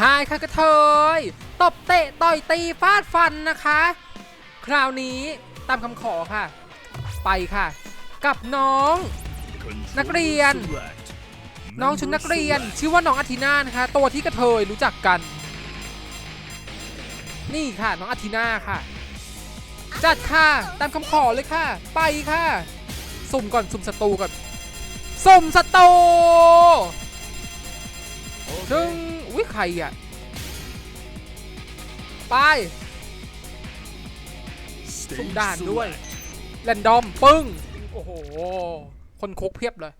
หายค่ะกระเทยตบเตะต่อยตีฟาดฟันนะคะ คราวนี้ตามคำขอค่ะ ไปค่ะ กับน้อง นักเรียน น้องชุดนักเรียน ชื่อว่าน้องอาทินานะคะตัวที่กระเทยรู้จักกัน นี่ค่ะน้องอาทินาค่ะ จัดค่ะตามคำขอเลยค่ะ ไปค่ะ สุ่มก่อนสุ่มศัตรูก่อนสุ่มศัตรูดึง อุ้ยใครอะ ไปสุ่มด่านด้วยแรนดอม ปึ้ง โอ้โห คนคุกเพียบเลย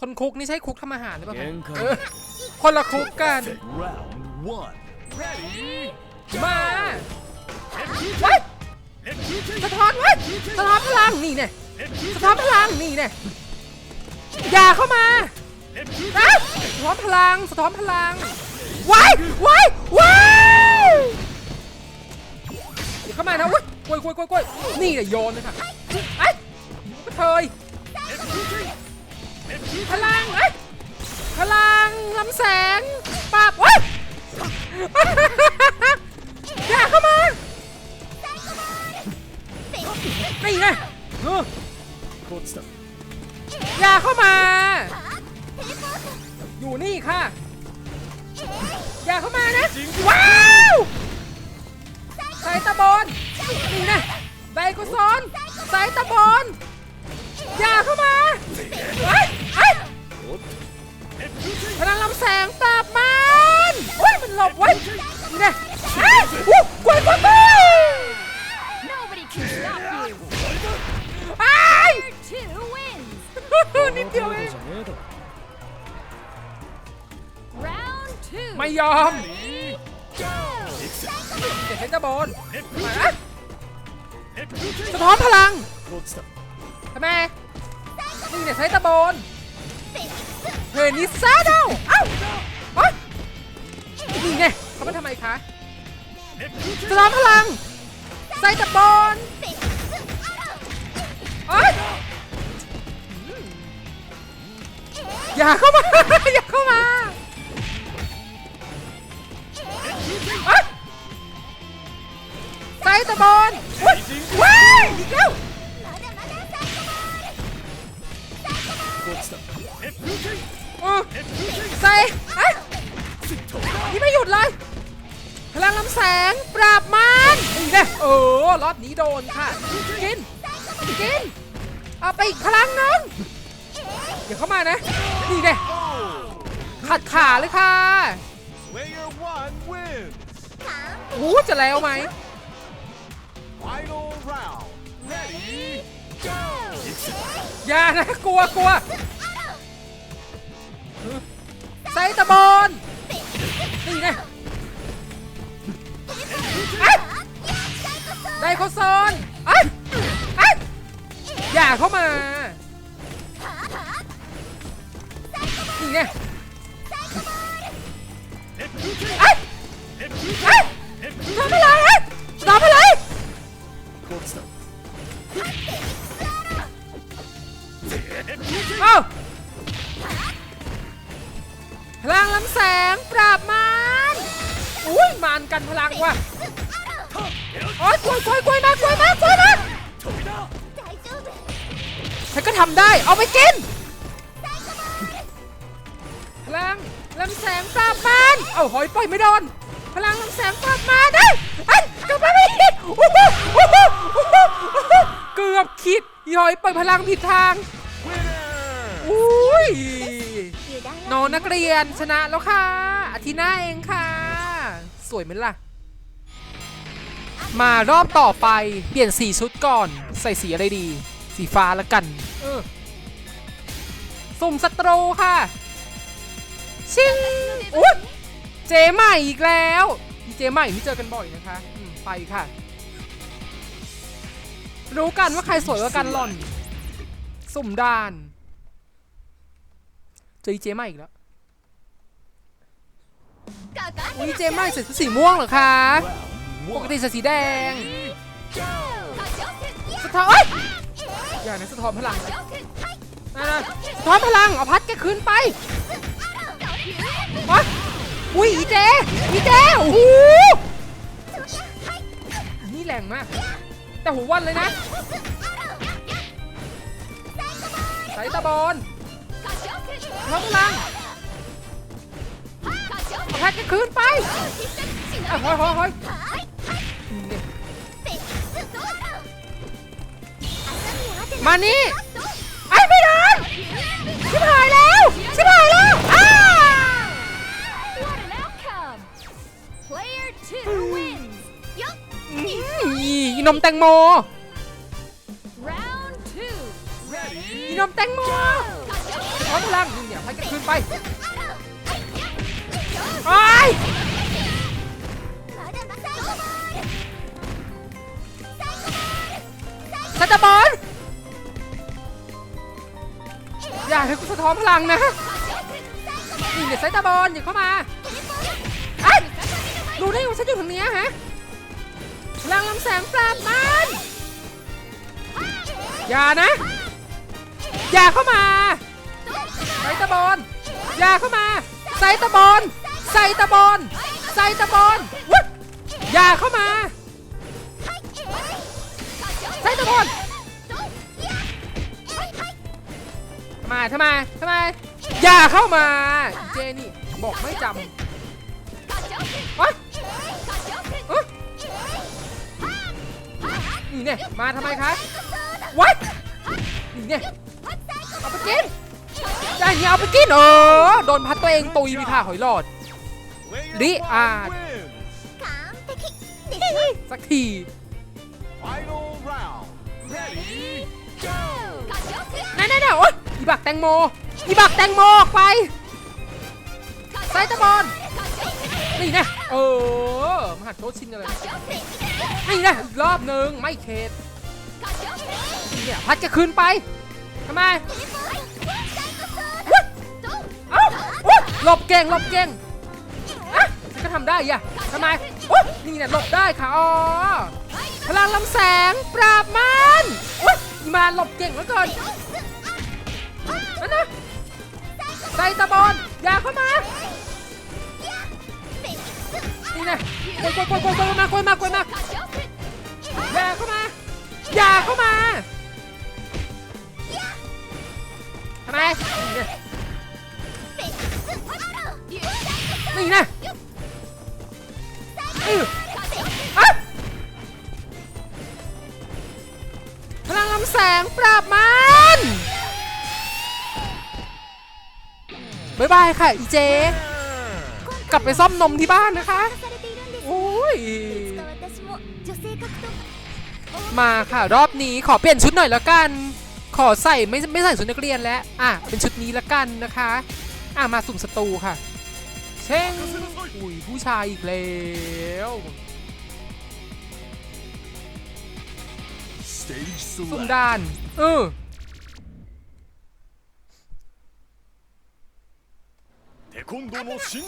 คนคุกนี่ใช่คุกทำอาหารหรือเปล่าคะเออคนละคุกกัน Round one. Ready? มาไว้ยสะท้อนไว้ยสะท้อนพลังนี่เนี่ยสะท้อนพลังนี่เนี่ยอย่าเข้ามา นะสะท้อนพลังสะท้อนพลังไว้ไว้ไว้อย่าเข้ามานะเว้ยกล้วยกล้วยกล้วยกล้วยนี่เนี่ยโยนเลยค่ะไอ้กระเทยพลังไอ้ยพลังลำแสงปราบไว้ยอย่าเข้ามานี่ไงเออ What's the อย่าเข้ามา อยู่นี่ค่ะ อย่าเข้ามานะ ว้าวใส่ตะบอลนี่นะไดโกซอนใส่ตะบอลอย่าเข้ามาไอ้ไอ้พลังลำแสงปราบมันโอ้ยมันหลบไว้นี่นะไอ้อู้กล้วยกล้วยกล้วย Nobody can stop you. ไอ้ Two wins. นิดเดียวเอง ไม่ยอม Go. เจ็บเพชรบอลมานะสะท้อนพลัง What's the ทำไมนี่เนี่ยใช้ตะบอลเฮนิซาโดเอ้าเอ้ยนี่ไงเขามาทำไมคะสะท้อนพลังใส่ตะบอลเอ้ยอืมอย่าเข้ามา อย่าเข้ามา ใส่ตะบอลอุ๊ยว้ายอีกแล้วใส่เอ้ยนี่ไม่หยุดเลย พลังลำแสง ปราบมันนี่แน่เออรอบนี้โดนค่ะ กิน กิน เอาไปอีกพลังหนึงเดี๋ยวเข้ามานะ นี่แน่ขัดขาเลยค่ะ โอ้โหจะแล้วไหม Final round. Ready? Go. อย่านะกลัวกลัวใส่ตะบอลนี่แน่เอ้ยไดโคซอนเอ้ยเอ้ยอย่าเข้ามานี่แน่เอ้ยเอ้ งลำแสงปราบมารอุ้ยมารกันพลังว่ะโอ้ยกล้วยกล้วยกล้วยมากกล้วยมากกล้วยมากฉันก็ทำได้ เอาไปกินพลังลำแสงปราบมารเอาหอยปล่อยไม่โดนพลังลำแสงปราบมารได้ไอ้ยกลับมาไม่ผิดเกือบคิดหอยปล่อยพลังผิดทาง winner. อุ้ยน้องนักเรียนชนะแล้วค่ะ อาทิตย์หน้าเองค่ะ สวยไหมล่ะ มารอบต่อไปเปลี่ยนสีชุดก่อน ใส่สีอะไรดี สีฟ้าละกัน เออสุ่มศัตรูค่ะ ชิงอุ๊ยเจใหม่อีกแล้วมีเจใหม่ที่เจอกันบ่อยนะคะอืมไปค่ะ รู้กันว่าใครสวยกว่ากันหล่อน สุ่มด่าน เจออีเจมาอีกแล้วอีเจมาใส่ชุสีม่วงเหรอคะปกติใส่สีแดงสะท้อนอย่านะสะท้อนพลังนะนะสะท้อนพลังเอาพัดแกขึ้นไปอะอุ้ยอีเจอีเจโอ้โหนี่แรงมาก แต่หัววันเลยนะใส่ตะบอล ล้มลังแพ็กก็คืนไปอะหอยหอยหอยมานี่ไอ้ไม่โดนชิบหายแล้วชิบหายแล้วอ้านมแตงโม Round นมแตงโม วัพลังนี่เนี่ยายกัขึ้นไปไปสัตบอลอย่าให้กูสะท้อนพลังนะนี่เดี๋ยวไซตาบอลอย่าเข้ามาดูได้ว่าฉันอยู่ทางนี้ฮะพลังลำแสงปราบมันอย่านะ อย่าเข้ามา ไซตาบอลอย่าเข้ามาไซตาบอลไซตาบอลไซตาบอลวุ้ดอย่าเข้ามาไซตาบอลทำไมทำไมทำไมอย่าเข้ามา เจนี่บอกไม่จำวะเอ้ยนี่เนี่ยมาทำไมคะวัดนี่เนี่ยเอาไปกิน ได้เนี่ยเอาไปกินเออโดนพัดตัวเองตุยมีผ่าหอยหลอด Player Lee one Ah. wins. สักที Final round. Ready, go. นั่นนั่นโอ๊ยอีบักแตงโมอีบักแตงโมออกไปไซตะบอลนี่นะเออมหัดโทษชินกันเลยนี่นะอีกรอบหนึ่งไม่เข็ดเนี่ยพัดจะคืนไปทำไม หลบเก่งหลบเก่งอะฉันก็ทำได้อะทำไมวุ้นี่เนี่ยหลบได้ค่ะอ๋อพลังลำแสงปราบมันวุ้ดอีมาหลบเก่งเหลือเกินนั่นนะไซตะบอลอย่าเข้ามานี่นะกวยกวยกวยกวยกวยมากวยมากวยมาอย่าเข้ามาอย่าเข้ามาทำไม นี่นะพลังลำแสงปราบมันบายบายค่ะอีเจ กลับไปซ่อมนมที่บ้านนะคะ โอ้ย มาค่ะรอบนี้ขอเปลี่ยนชุดหน่อยแล้วกัน ขอใส่ไม่ไม่ใส่ชุดนักเรียนแล้ว อะ เป็นชุดนี้ละกันนะคะ อะ มาสุ่มศัตรูค่ะ เช่งอุ้ยผู้ชายอีกแล้วสุ่มด้าน เออ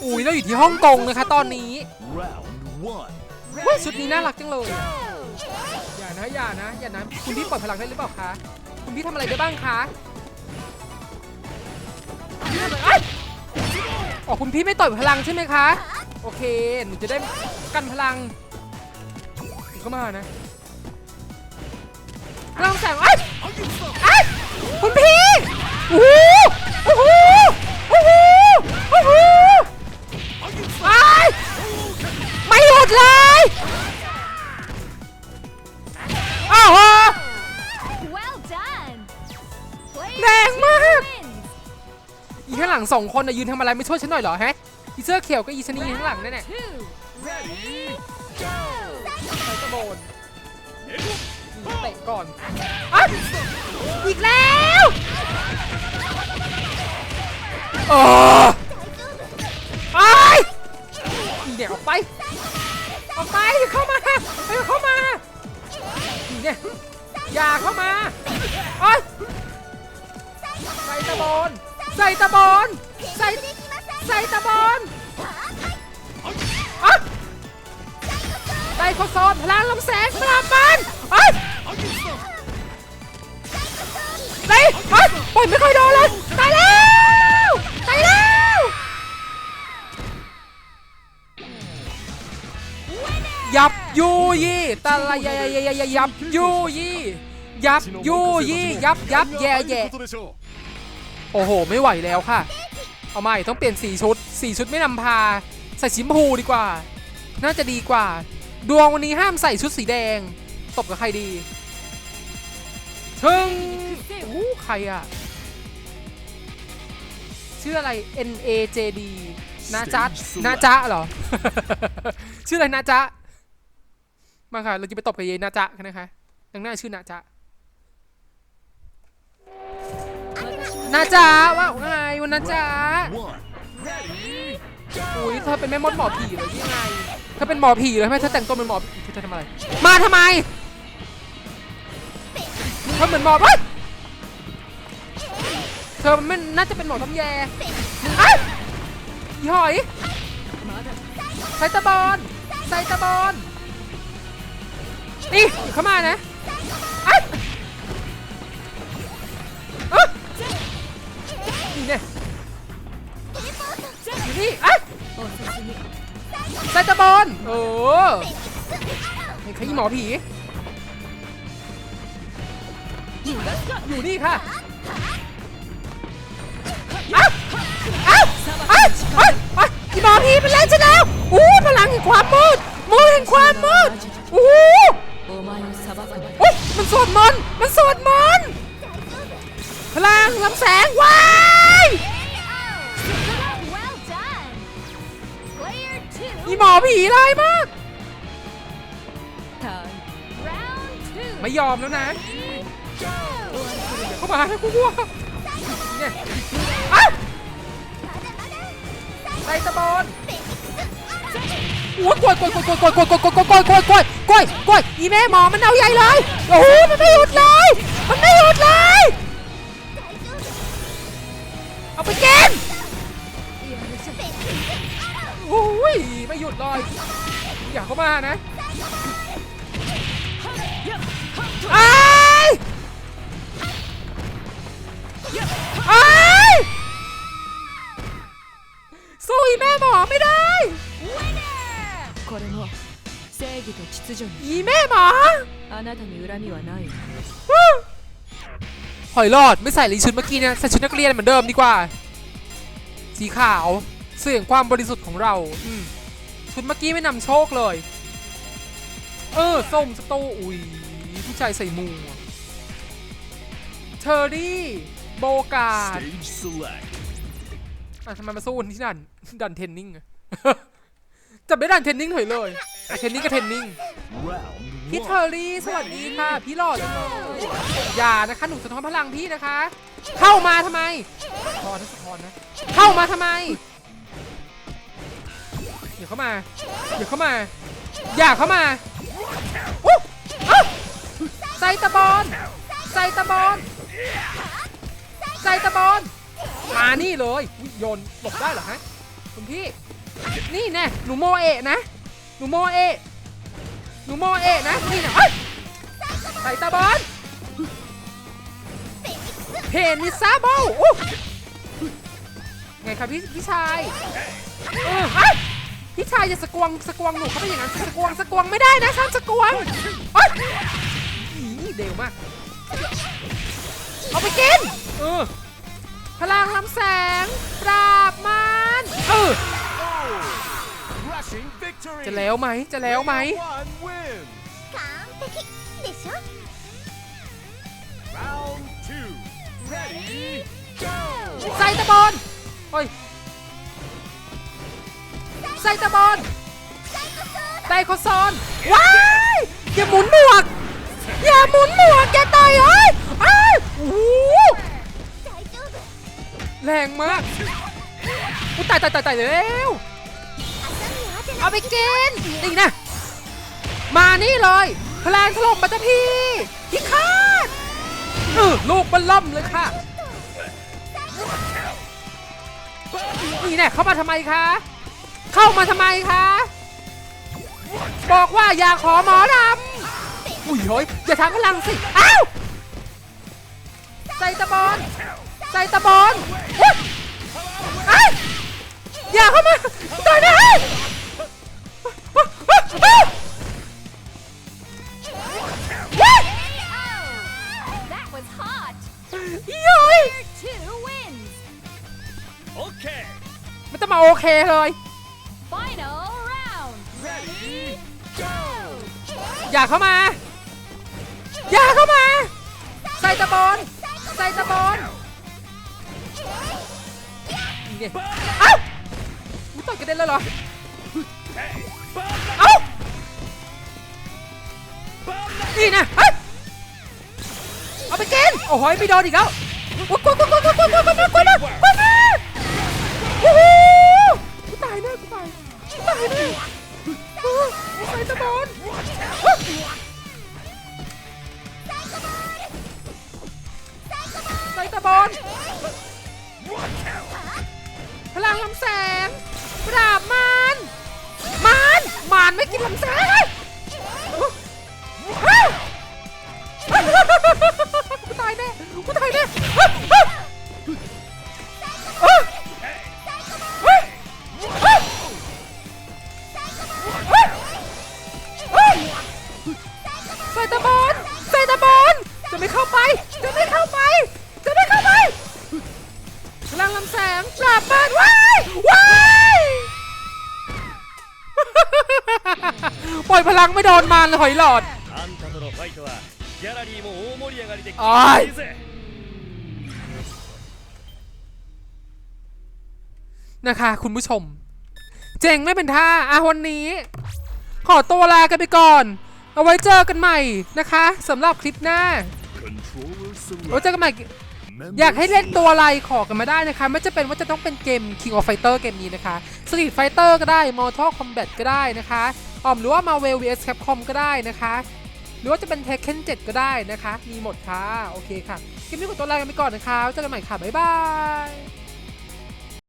อุ้ยเราอยู่ที่ฮ่องกงนะคะตอนนี้ชุดนี้น่ารักจังเลย อย่านะอย่านะอย่านะคุณพี่ปล่อยพลังได้หรือเปล่าคะ คุณพี่ทำอะไรได้บ้างคะ อะไรเอ้ยอ๋อคุณพี่ไม่ต่อยพลังใช่ไหมคะ โอเค หนูจะได้กันพลังหนูก็มานะพลังแสงเอ้ยเอ้ยคุณพี่โอ้โหโอ้โหโอ้โหโอ้โหไอ้ายไม่หยุดเลยอ้าว Well done แรงมาก wins อี ข้างหลังสองคนนะยืนทำอะไรไม่ช่วยฉันหน่อยเหรอฮะอีเสื้อเขียวกับอีชนีข้างหลังนั่นแหละ two Ready, ใส่กระโบนเตะก่อนอะอีกแล้วโอ้ไอ้ายอีเนี่ยออกไป ออกไปอย่าเข้ามาไปเข้ามาอีเนี่ยอย่าเข้ามาโอ้ยใส่ตะโบอล ใส่ตะบอลใส่ใส่ตะบอลไดโคซอนพลังลมแสงปราบมันไอ้ไอ้ป่อยไม่ค่อยโดนเลยตายแล้วตายแล้วยับยูยี่ตะละยยยยยับยูยี่ยับยูยี่ยับยับแย่แย่ โอ้โห ไม่ไหวแล้วค่ะ เอาใหม่ต้องเปลี่ยนสีชุดสีชุดไม่นำพา ใส่สีชมพูดีกว่า น่าจะดีกว่า ดวงวันนี้ห้ามใส่ชุดสีแดง ตบกับใครดีถึงอู้ใครอะชื่ออะไร N A J D นาจัดนาจ๊ะเหรอ ชื่ออะไรนาจ๊ะมาค่ะ เราจะไปตบกับเยนาจ๊ะกันนะคะยังหน้าชื่อนาจ๊ะ นาจ๊ะว่าไงวันนาจ๊ะอุ้ยเธอเป็นแม่มดหมอผีเหรอยังไงเธอเป็นหมอผีเหรอทำไมเธอแต่งตัวเป็นหมอผีเธอทำอะไร มาทำไมเธอเหมือนหมอเฮ้ยเธอมันน่าจะเป็นหมอทำแยไอ้ยอีหอยไซตาบอลไซตาบอลนี่เข้ามานะ มิอะไซตาบอลโอ้นี่ขยี้หมอผี อยู่นี่ค่ะอ้าอ้าอ้าอ้าอีหมอผีเป็นไรฉันแล้วอู้พลังแห่งความมืดมืดแห่งความมืดอ้โอ้ยมันสวดมนต์มันสวดมนต์พลังลำแสงว้าย อี two. หมอผีร้ายมากターン Round two. ไม่ยอมแล้วนะ Go. เข้ามาให้กูกลัวเนี่ยอ้าวไซตะบอลโอ้ยกล้วยกล้วยกล้วยกล้วยกล้วยกล้วยกล้วยกล้วยกล้วยกล้วยกล้วยกล้วยกล้วยอีแม่หมอมันเอาใหญ่เลยโอ้โหมันไม่หยุดเลย มันไม่หยุดเลย เอาไปกิน โอ้ยไม่หยุดเลย อย่าเข้ามานะไอ้ายอ้ายสู้อีแม่หมอไม่ได้ これも正義と秩序に อีแม่หมอ あなたに恨みはないわ หอยหลอดไม่ใส่ลีชุดเมื่อกี้เนี่ยใส่ชุดนักเรียนเหมือนเดิมดีกว่า สีขาว เสื่อความบริสุทธิ์ของเรา อืมชุดเมื่อกี้ไม่นำโชคเลย เออส้มสโตอุ้ยผู้ชายใส่หมูอะเชอรี่โบกาด Stage select อะทำไมมาสู้กันที่ดันดันเทนนิ่งอะจับได้ดันเทนนิ่งเฉยเลยอะเทนนิ่งก็เทนนิ่ง Round พี่เทอ one รี่สวัสดีค่ะ พี่หล่อจังเลยอย่านะคะหนูสะท้อนพลังพี่นะคะ เข้ามาทำไมสะท้อนนะสะท้อนนะ เข้ามาทำไม เดี๋ยวเข้ามาเดี๋ยวเข้ามา อย่าเข้ามาอุ๊อ๊ะไซตะบอลไซตะบอลไซตะบอลมานี่เลยโยนหลบได้เหรอฮะคุณพี่ นี่แน่หนูโมเอะนะ หนูโมเอะหนูโมเอะนะ นี่นะเอ้ยใส่ตาบอลเพนิซาโบไงครับพี่พี่ชายเออเอ้ย พี่ชายอย่าสะกวงสะกวงหนูเขาไปอย่างนั้นสะกวงสะกวงไม่ได้นะชอบสะกวงเอ้ยเดวมาก เอาไปกิน เออ พลังลำแสง ปราบมันเออจะแล้วไหมจะแล้วไหมใส่ตะบอลเฮ้ย ไซตาบอลไดโคซอน ว้ายอย่าหมุนหมวก อย่าหมุนหมวกอย่าต่อยเอ้ยเอ้ยโอ้หแรงมากอุ้ยตายตายตายตายเร็วเอาไปกินนี่นะ มานี่เลยแพลงถล่มาจ้ตพี่พิฆาตเลูกมันล่ำเลยค่ะ นี่เนี่ยเข้ามาทำไมคะ เข้ามาทำไมคะ บอกว่าอยากขอหมอดำอุ้ยเฮ้ยอย่าทาพลังสิ อ้าวใส่ตะบอลใส่ตะบอลอย่าเข้ามาตายนะย้ยมันจะมาโอเคเลย อย่าเข้ามา อย่าเข้ามา ใส่ตะบอลใส่ตะบอลนี่เอ้ามึงต่อยกระเด็นเลยเหรอ เอ้านี่นะเฮ้ยเอาไปกินโอ้โหไม่โดนอีกแล้วโอ้ยกดกดกดกดกดกดกดกดกดกดโอ้โหกูตายแน่กูตายกูตายแน่เออใส่ตะบอล ใส่ตะบอลพลังลำแสงปราบมารมารมารไม่กินลำแสงกูตายแน่กูตายแน่ โดนมารหอยหลอดโอนะคะ คุณผู้ชม เจ๋งไม่เป็นท่าอาวันนี้ ขอตัวลากันไปก่อน เอาไว้เจอกันใหม่นะคะสำหรับคลิปหน้าเราเจอกันใหม่อยากให้เล่นตัวอะไรขอกันมาได้นะคะ ไม่จะเป็นว่าจะต้องเป็นเกม King of Fighter เกมนี้นะคะ Street Fighter ก็ได้ Mortal Kombat ก็ได้นะคะ อ่อมหรือว่า Marvel vs Capcom ก็ได้นะคะ หรือว่าจะเป็น Tekken 7 ก็ได้นะคะ มีหมดค่ะ โอเคค่ะคลิปนี้ขอตัวลากันไปก่อนนะคะเจอกันใหม่ค่ะ บ๊ายบาย